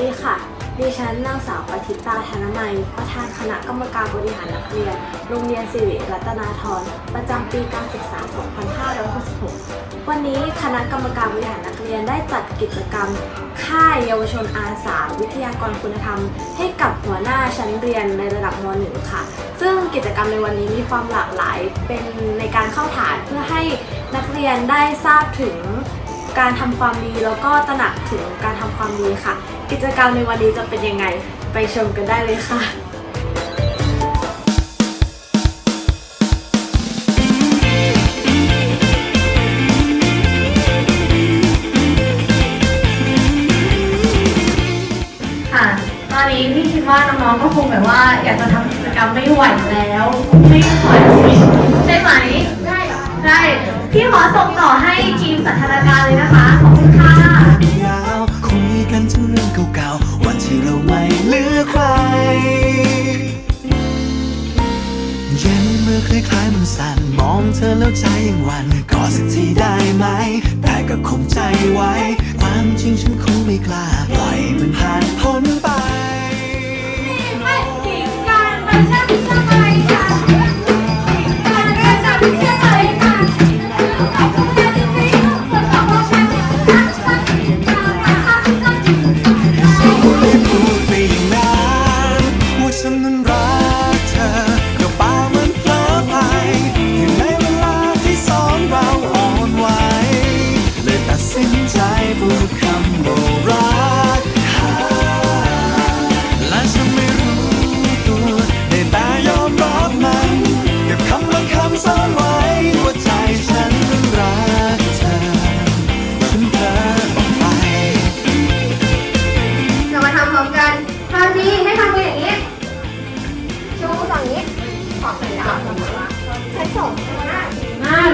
ดีค่ะ ดิฉันนางสาวปฏิตาธนมัย ประธานคณะกรรมการบริหารนักเรียน โรงเรียนสิริรัตนาธร ประจำปีการศึกษา 2566 วันนี้คณะกรรมการบริหารนักเรียนได้จัดกิจกรรม ค่ายเยาวชนอาสาวิทยากรคุณธรรม ให้กับหัวหน้าชั้นเรียนในระดับม .1 ค่ะ ซึ่งกิจกรรมในวันนี้มีความหลากหลาย เป็นในการเข้าฐานเพื่อให้นักเรียนได้ทราบถึงการทำความดีแล้วก็ตระหนักถึงการทำความดีค่ะ กิจกรรมในวันนี้จะเป็นยังไงไปชมกันได้เลยค่ะค่ะตอนนี้พี่คิดว่าน้องๆก็คงแบบว่าอยากจะทำกิจกรรมไม่ไหวแล้ว ไม่ไหวใช่ไหม ได้ได้พี่ขอส่งต่อให้ทีมสันทนาการเลยนะคะ เรื่องเก่าๆ วันที่เราไม่เหลือใคร เย็นเมื่อคล้ายๆมันสั่น มองเธอแล้วใจยังหวันกอดสักทีได้ไหม แต่ก็คงใจไว้ ความจริงฉันคงไม่กล้าปล่อย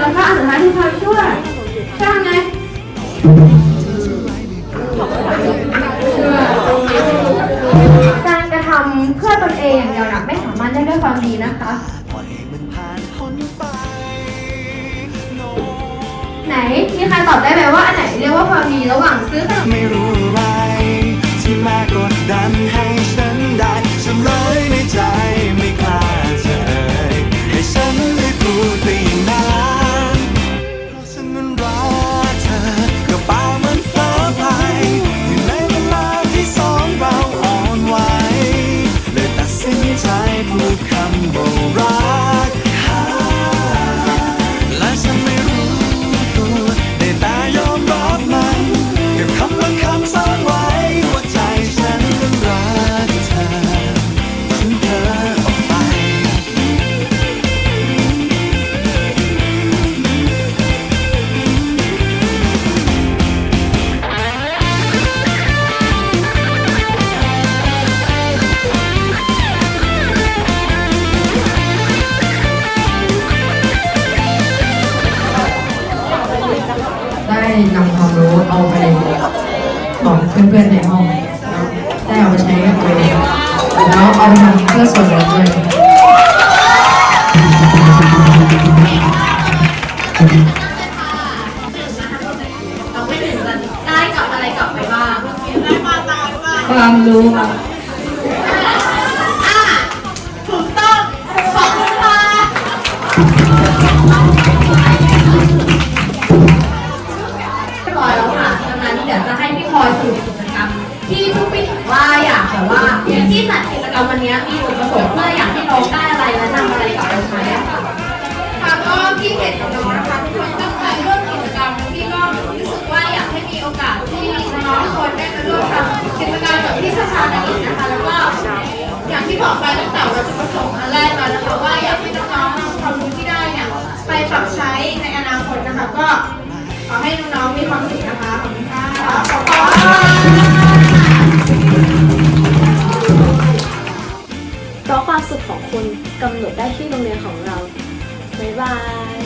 แล้วก็อันสุดท้ายคือความช่วยช่วยไงการกระทำเพื่อตนเองอย่างเดียวนะไม่สามารถได้ด้วยความดีนะคะปล่อยมันผ่านพ้นไปไหนมีใครตอบได้ไหมว่าอันไหนเรียกว่าความดีระหว่างซื้อขนม นำความรู้เอาไปบอกเพื่อนๆในห้องแล้วได้เอาไปใช้กับตัวเองแล้วเอาไปทำเพื่อส่วนรวมด้วยเราไม่ถึง มีสมีจุดประสงค์เพื่ออยากให้เราได้ กำหนดได้ที่โรงเรียนของเรา บ๊ายบาย